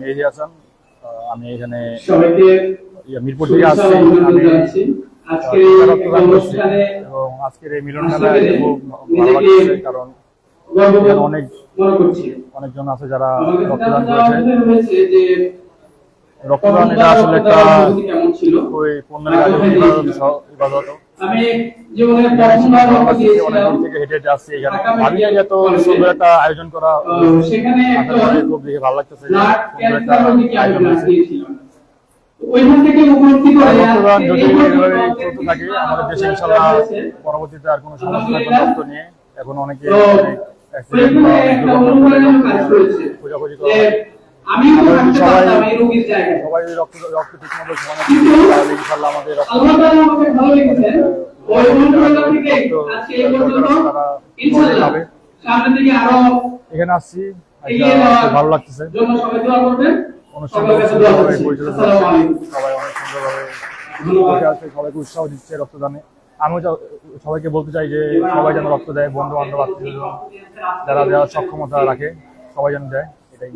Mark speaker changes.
Speaker 1: মেহেদি হাসান আমি এখানে ইয়ে, মিরপুর থেকে আসছি আমি এবং আজকের এই মিলন মেলায় খুব ভালো লাগছে কারণ অনেক অনেকজন আছে যারা রক্তদান করেছে। রক্তদান এটা আসলে একটা ওই কাজে ইবাদত।
Speaker 2: আমি জীবনে প্রথমবার রক্ত
Speaker 1: অনেক
Speaker 2: দিয়েছিলাম
Speaker 1: দূর থেকে হেঁটে হেঁটে আসছি এখানে। ভাবি
Speaker 2: মেডিকেল
Speaker 1: এত সুন্দর একটা আয়োজন করা
Speaker 2: সেখানে
Speaker 1: খুব দেখে ভালো লাগতেছে
Speaker 2: ওইখান থেকে উপলব্ধি করে
Speaker 1: যদি
Speaker 2: আমাদের
Speaker 1: চলতে থাকে আমাদের দেশে ইনশাল্লাহ পরবর্তীতে আর কোনো সমস্যা রক্ত নিয়ে। এখন অনেকে খোঁজাখুঁজি করা।
Speaker 2: আমিও থাকতে
Speaker 1: সবাই-
Speaker 2: পারতাম এই রোগীর জায়গায়।
Speaker 1: সবাই রক্ত রক্ত ঠিক মতো তাহলে আমাদের রক্ত
Speaker 2: আল্লাহ তাআলা আমাকে ভালো লেগেছে ওই অনুপ্রেরণা থেকে আজকে এই পর্যন্ত ইনশাআল্লাহ সামনের দিকে আরও
Speaker 1: এখানে আসছি। আচ্ছা, ভালো লাগতেছে।
Speaker 2: জন্য সবাই দোয়া করবেন।
Speaker 1: অনেক সুন্দরভাবে সবাইকে উৎসাহ দিচ্ছে রক্তদানে। আমিও সবাইকে বলতে চাই যে সবাই যেন রক্ত দেয় বন্ধু বান্ধব আত্মীয় যারা দেওয়ার সক্ষমতা রাখে সবাই যেন দেয় এটাই।